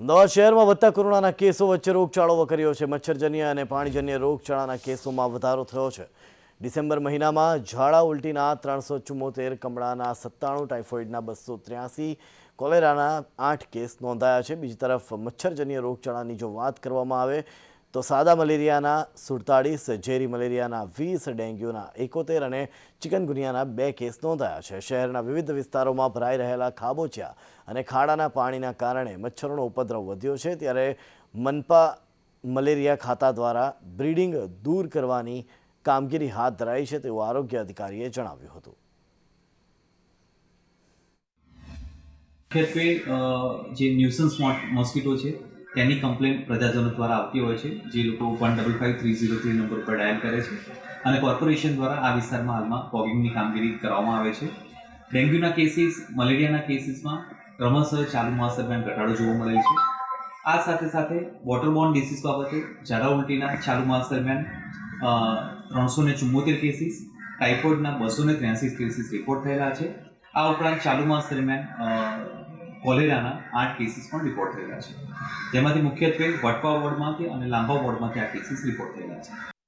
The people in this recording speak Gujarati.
અમદાવાદ શહેરમાં વધતા કોરોનાના કેસો વચ્ચે રોગચાળો વકર્યો છે. મચ્છરજન્ય અને પાણીજન્ય રોગચાળાના કેસોમાં વધારો થયો છે. ડિસેમ્બર મહિનામાં ઝાડા ઉલટીના ત્રણસો ચુમ્મોતેર કમળાના સત્તાણું, ટાઇફોઇડના બસો ત્ર્યાસી, કોલેરાના આઠ કેસ નોંધાયા છે. બીજી તરફ મચ્છરજન્ય રોગચાળાની જો વાત કરવામાં આવે તો સાદા મલેરિયાના સુડતાળીસ, ઝેરી મલેરિયાના વીસ ડેન્ગ્યુના એકોતેર અને ચિકનગુનિયાના બે કેસ નોંધાયા છે. શહેરના વિવિધ વિસ્તારોમાં ભરાઈ રહેલા ખાબોચિયા અને ખાડાના પાણીના કારણે મચ્છરોનો ઉપદ્રવ વધ્યો છે. ત્યારે મનપા મલેરિયા ખાતા દ્વારા બ્રીડિંગ દૂર કરવાની કામગીરી હાથ ધરાઈ છે તેવું આરોગ્ય અધિકારીએ જણાવ્યું હતું. મુખ્યત્વે જે ન્યુસન્સ મોસ્કીટો છે તેની કમ્પ્લેન પ્રજાજનો દ્વારા આવતી હોય છે, જે લોકો one double five three zero three number પર ડાયલ કરે છે અને કોર્પોરેશન દ્વારા આ વિસ્તારમાં હાલમાં ફોગિંગની કામગીરી કરવામાં આવે છે. ડેન્ગ્યુના કેસીસ મલેરિયાના કેસીસમાં ક્રમશઃ ચાલુ માસ દરમિયાન ઘટાડો જોવા મળેલ છે. આ સાથે સાથે વોટરબોર્ન ડિસીઝ બાબતે ઝાડા ઉલટીના ચાલુ માસ દરમિયાન ત્રણસો ને ચુમ્મોતેર કેસીસ ટાઇફોઇડના બસો ને ત્ર્યાસી કેસીસ રિપોર્ટ થયેલા છે. આ ઉપરાંત ચાલુ માસ દરમિયાન કોલેરાના આઠ કેસીસ પણ રિપોર્ટ થયેલા છે. જેમાંથી મુખ્યત્વે વટવા વોર્ડમાંથી અને લાંબા વોર્ડમાંથી આ કેસીસ રિપોર્ટ થયેલા છે.